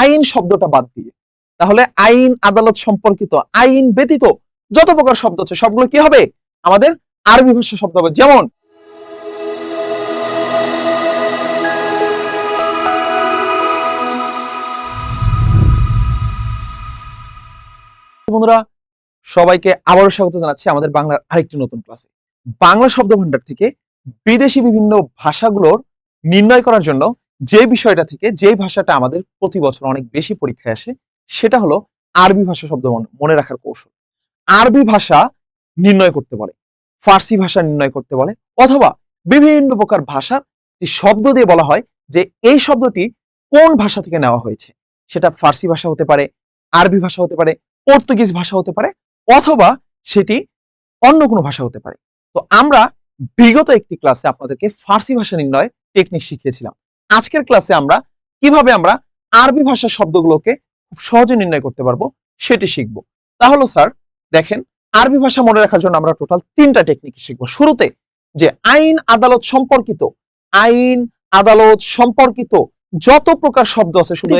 আইন শব্দটা বাদ দিয়ে। তাহলে আইন, আদালত সম্পর্কিত আইন ব্যতীত যত প্রকার শব্দ আছে, সবগুলো কি হবে? আমাদের আরবি ভাষা শব্দ হবে। যেমন, বন্ধুরা, সবাইকে আবারও স্বাগত জানাচ্ছি আমাদের বাংলার আরেকটি নতুন ক্লাসে বাংলা শব্দ ভান্ডার থেকে বিদেশি বিভিন্ন ভাষাগুলোর নির্ণয় করার জন্য যে বিষয়টা থেকে যে ভাষাটা আমাদের প্রতি বছর অনেক বেশি পরীক্ষায় আসে, সেটা হলো আরবি ভাষা শব্দ মনে- রাখার কৌশল। আরবি ভাষা নির্ণয় করতে বলে, ফার্সি ভাষা নির্ণয় করতে বলে, অথবা বিভিন্ন প্রকার ভাষার যে শব্দ দিয়ে বলা হয় যে এই শব্দটি কোন ভাষা থেকে নেওয়া হয়েছে? সেটা ফার্সি ভাষা হতে পারে, আরবি ভাষা হতে পারে, পর্তুগিজ ভাষা হতে পারে, অথবা সেটি অন্য কোনো ভাষা হতে পারে। তো আমরা বিগত একটি ক্লাসে আপনাদেরকে ফার্সি ভাষা নির্ণয় টেকনিক শিখিয়েছিলাম। আজকের ক্লাসে আমরা কীভাবে আমরা আরবি ভাষার শব্দগুলোকে খুব সহজে নির্ণয় করতে পারব সেটি শিখব। তাহলে স্যার দেখেন আরবি ভাষা মনে রাখার জন্য আমরা টোটাল তিনটা টেকনিক শিখব। শুরুতে যে আইন আদালত সম্পর্কিত আইন আদালত সম্পর্কিত যত প্রকার শব্দ আছে শুধু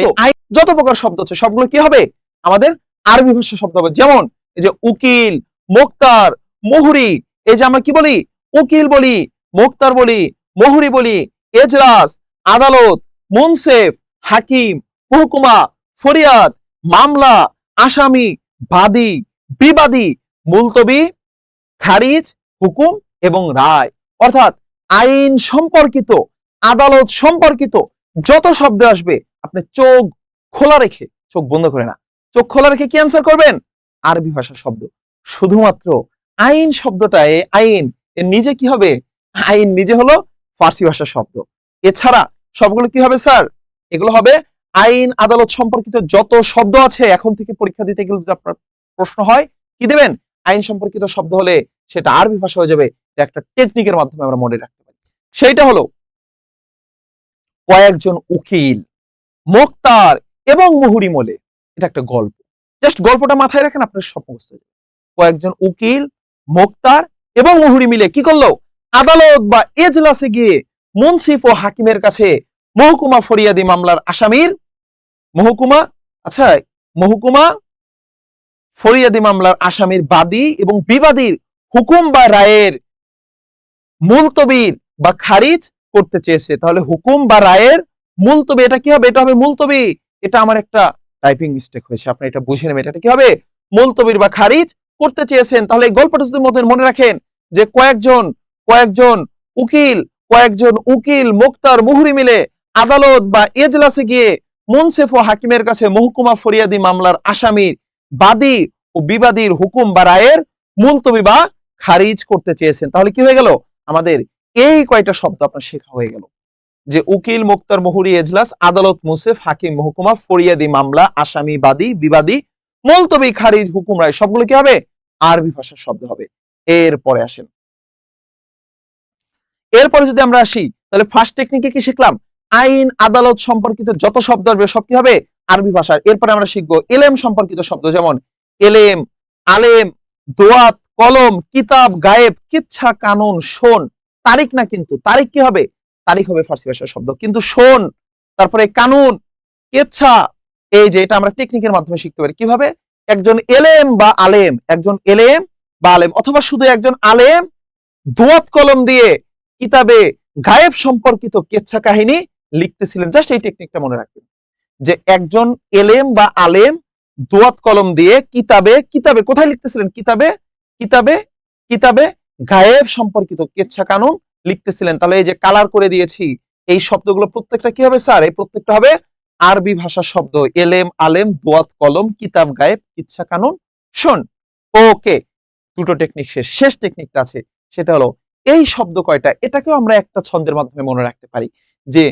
যত প্রকার শব্দ আছে সবগুলো কি হবে? আমাদের আরবি ভাষা শব্দ হবে। যেমন এই যে উকিল মোক্তার মোহরি এই যে আমরা কি বলি? উকিল বলি মোক্তার বলি মোহরি বলি এজলাস আদালত, মুনসেফ, হাকিম, মহকুমা, ফরিয়াদ, মামলা, আসামি, বাদী, বিবাদী, মুলতবি, খারিজ, হুকুম এবং রায়। অর্থাৎ আইন সম্পর্কিত, আদালত সম্পর্কিত যত শব্দ আসবে, আপনি চোখ খোলা রেখে, চোখ বন্ধ করে না। চোখ খোলা রেখে কি অ্যান্সার করবেন? আরবি ভাষার শব্দ। শুধুমাত্র আইন শব্দটা এ আইন নিজে কি হবে? আইন নিজে হলো ফার্সি ভাষার শব্দ। এছাড়া সবগুলো কি হবে, স্যার? এগুলো হবে আইন, আদালত সম্পর্কিত যত শব্দ আছে, এখন থেকে পরীক্ষা দিতে গেলে আপনার প্রশ্ন হয়, কি দেবেন? আইন সম্পর্কিত শব্দ হলে সেটা আরবি ভাষা হয়ে যাবে একটা টেকনিকের মাধ্যমে আমরা মনে রাখতে পারি। সেইটা হলো কয়েকজন উকিল, মোক্তার এবং মুহুরি মোলে। এটা একটা গল্প। জাস্ট গল্পটা মাথায় রাখেন, আপনার সব মুখস্থ কয়েকজন উকিল, মোক্তার এবং মুহুরি মিলে কি করল? আদালত বা এজলাসে গিয়ে মুন্সিফ ও হাকিমের কাছে মহকুমা ফরিয়াদি মামলার আসামির মহকুমা আচ্ছা মহকুমা ফরিয়াদি মামলার আসামির বাদী এবং বিবাদীর হুকুম বা রায়ের মুলতবির বা খারিজ করতে চেয়েছে। তাহলে হুকুম বা রায়ের মুলতবি, এটা কি হবে? এটা হবে মুলতবি? এটা আমার একটা টাইপিং মিস্টেক হয়েছে। আপনি এটা বুঝে নেবেন। এটা কি হবে? মুলতবির বা খারিজ করতে চেয়েছেন। তাহলে এই গল্পটা যদি মনে রাখেন যে কয়েকজন কয়েকজন উকিল কয়েকজন উকিল, মুক্তার, মুহুরি মিলে আদালত বা এজলাসে গিয়ে মুনসেফ ও হাকিমের কাছে মহকুমা ফরিয়াদি মামলার আসামির বাদী ও বিবাদীর হুকুম বা রায়ের মুলতবি বা খারিজ করতে চেয়েছেন। তাহলে কি হয়ে গেল? আমাদের এই কয়টা শব্দ আপনার শেখা হয়ে গেল। যে উকিল, মুক্তার, মুহুরি, এজলাস, আদালত মুসেফ হাকিম, মহকুমা, ফরিয়াদি মামলা, আসামি, বাদী, বিবাদী, মুলতবি, খারিজ, হুকুম, রায়, সবগুলো কি হবে? আরবি ভাষার শব্দ হবে। এরপরে আসেন। এরপরে যদি আমরা আসি, তাহলে ফার্স্ট টেকনিকে কি শিখলাম? আইন, আদালত সম্পর্কিত যত শব্দ আসবে, সব কি হবে? আরবি ভাষার। এরপরে আমরা শিখব এলেম সম্পর্কিত শব্দ, যেমন এলেম, আলেম, দোয়াত, কলম, কিতাব, গায়েব, কিচ্ছা, কানুন, শোন। তারিখ না কিন্তু, তারিখ কি হবে? তারিখ হবে ফার্সি ভাষার শব্দ। কিন্তু শোন, তারপরে কানুন, কেচ্ছা, এই যে এটা আমরা টেকনিকের মাধ্যমে শিখতে পারি। কীভাবে? একজন এলেম বা আলেম, একজন এলেম বা আলেম, অথবা শুধু একজন আলেম, দোয়াত, কলম দিয়ে কিতাবে গায়েব সম্পর্কিত কেচ্ছা কাহিনী লিখতেছিলেন। জাস্ট এই টেকনিকটা মনে রাখবেন। যে একজন এলেম বা আলেম দোয়াত কলম দিয়ে কিতাবে কিতাবে কোথায় লিখতেছিলেন? কিতাবে কিতাবে কিতাবে গায়েব সম্পর্কিত কেচ্ছা কানুন লিখতেছিলেন। তাহলে এই যে কালার করে দিয়েছি, এই শব্দগুলো প্রত্যেকটা কি হবে স্যার? এই প্রত্যেকটা হবে আরবি ভাষার শব্দ। এলেম, আলেম, দোয়াত কলম, কিতাব গায়েব ইচ্ছা কানুন। শোন, ওকে, দুটো টেকনিক শেষ। শেষ টেকনিকটা আছে, সেটা হলো এই শব্দ কয়টা? এটাকেও আমরা একটা ছন্দের মাধ্যমে মনে রাখতে পারি যে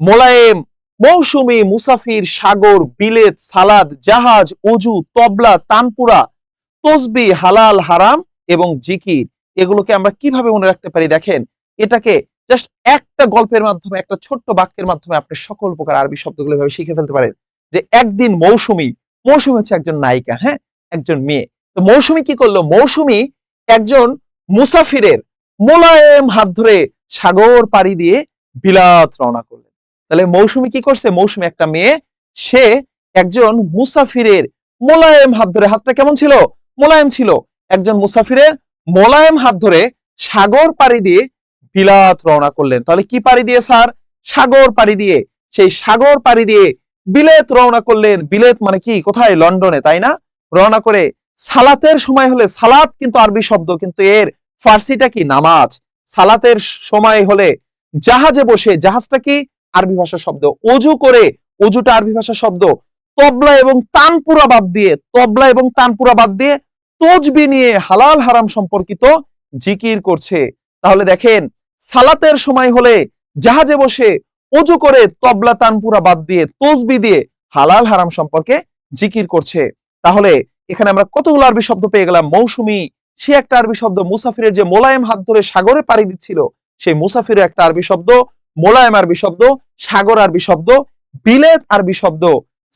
মোলায়েম, মৌসুমী, মুসাফির, সাগর, বিলেত, সালাদ, জাহাজ অজু তবলা, তানপুরা, তসবি, হালাল, হারাম এবং জিকির। এগুলোকে আমরা কীভাবে মনে রাখতে পারি? দেখেন, এটাকে জাস্ট একটা গল্পের মাধ্যমে, একটা ছোট্ট বাক্যের মাধ্যমে আপনি সকল প্রকার আরবি শব্দগুলো এভাবে শিখে ফেলতে পারেন যে একদিন মৌসুমী মৌসুমী হচ্ছে একজন নায়িকা হ্যাঁ? একজন মেয়ে। তো মৌসুমী কি করল? মৌসুমী একজন মুসাফিরের মোলায়েম হাত ধরে সাগর পাড়ি দিয়ে বিলাত রওনা করলেন। তাহলে মৌসুমী কি করছে? মৌসুমী একটা মেয়ে, সে একজন মুসাফিরের মোলায়েম হাত ধরে, হাতটা কেমন ছিল? মোলায়েম ছিল। একজন মুসাফিরের মোলায়েম হাত ধরে সাগর পাড়ি দিয়ে বিলাত রওনা করলেন। তাহলে কি পাড়ি দিয়ে, স্যার? সাগর পাড়ি দিয়ে। সেই সাগর পাড়ি দিয়ে বিলেত রওনা করলেন। বিলেত মানে কি? কোথায়? লন্ডনে, তাই না? রওনা করে সালাতের সময় হলে, সালাত কিন্তু আরবি শব্দ, কিন্তু এর ফার্সিটা কি? নামাজ। সালাতের সময় হলে জাহাজে বসে, জাহাজটা কি? আরবি ভাষার শব্দ। অজু করে অজুটা আরবি ভাষার শব্দ। তবলা এবং তানপুরা বাদ দিয়ে, তবলা এবং তানপুরা বাদ দিয়ে তজবি নিয়ে হালাল হারাম সম্পর্কিত জিকির করছে। তাহলে দেখেন, সালাতের সময় হলে জাহাজে বসে অজু করে, তবলা, তানপুরা বাদ দিয়ে, তসবি দিয়ে হালাল হারাম সম্পর্কে জিকির করছে। তাহলে এখানে আমরা কতগুলো আরবি শব্দ পেয়ে গেলাম? মৌসুমি সে একটা আরবি শব্দ, মুসাফিরের যে মোলায়েম হাত ধরে সাগরে পাড়ি দিচ্ছিল, সেই মুসাফিরের একটা আরবি শব্দ, মোলায়েম আরবি শব্দ, সাগর আরবি শব্দ, বিলেত আরবি শব্দ,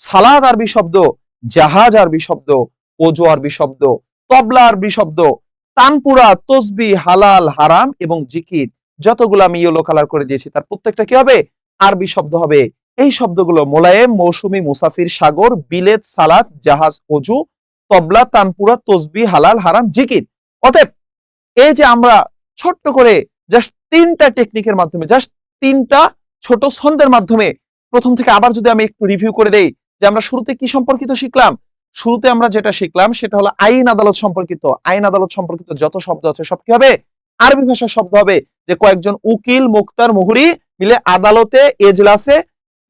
সালাদ আরবি শব্দ, জাহাজ আরবি শব্দ, ওজু আরবি শব্দ, তবলা আরবি শব্দ, তানপুরা, তসবি, হালাল, হারাম এবং জিকির, যতগুলো আমি ইয়েলো কালার করে দিয়েছি, তার প্রত্যেকটা কি হবে? আরবি শব্দ হবে। এই শব্দগুলো মোলায়েম, মৌসুমি, মুসাফির, সাগর, বিলেত, সালাদ, জাহাজ অজু তবলা, তানপুরা, তসবি, হালাল, হারাম, জিকির। অতএব এই যে আমরা ছোট্ট করে জাস্ট তিনটা টেকনিকের মাধ্যমে জাস্ট তিনটা ছোট ছন্দের মাধ্যমে প্রথম থেকে আবার যদি আমি একটু রিভিউ করে দেই যে আমরা শুরুতে কি সম্পর্কিত শিখলাম? শুরুতে আমরা যেটা শিখলাম সেটা হলো আইন আদালত সম্পর্কিত। আইন আদালত সম্পর্কিত যত শব্দ আছে সব কি হবে? আরবি ভাষার শব্দ হবে যে কয়েকজন উকিল, মুক্তার, মুহুরি মিলে আদালতে, এজলাসে,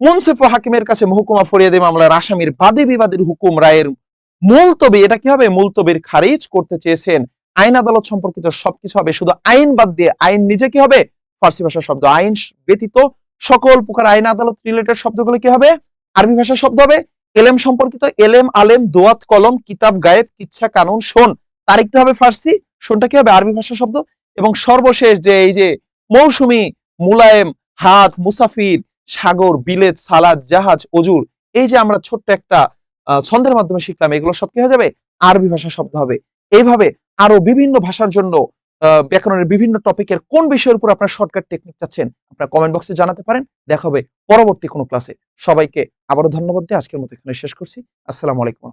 মুনসিফ হাকিমের কাছে মহকুমা ফরিয়াদি মামলার আসামির বাদী বিবাদের হুকুম রায়ের মুলতবি। এটা কি হবে? মুলতবির খারিজ করতে চেয়েছেন আইন আদালত সম্পর্কিত সবকিছু হবে। শুধু আইন বাদ দিয়ে আইন নিজে কি হবে? ফার্সি ভাষার শব্দ। আইন ব্যতীত সকল প্রকার আইন আদালত রিলেটেড শব্দগুলো কি হবে? আরবি ভাষার শব্দ হবে। এলেম সম্পর্কিত এলেম, আলেম, দোয়াত, কলম, কিতাব গায়েব কিচ্ছা, কানুন, শোন। তারিখটা হবে ফার্সি, শোনটা কি হবে? আরবি ভাষার শব্দ। এবং সর্বশেষ যে এই যে মৌসুমি, মুলায়েম, হাত, মুসাফির, সাগর, বিলেত, সালাদ, জাহাজ, অজুর, এই যে আমরা ছোট্ট একটা ছন্দের মাধ্যমে শিখলাম, এগুলো সব কি হয়ে যাবে? আরবি ভাষার শব্দ হবে। এইভাবে আরও বিভিন্ন ভাষার জন্য ব্যাকরণের বিভিন্ন টপিকের কোন বিষয়ের উপর আপনার শর্টকাট টেকনিক চাচ্ছেন, আপনার কমেন্ট বক্সে জানাতে পারেন। দেখা হবে পরবর্তী কোনো ক্লাসে সবাইকে আবারও ধন্যবাদ দিয়ে আজকের মতো এখানে শেষ করছি। আসসালামু আলাইকুম।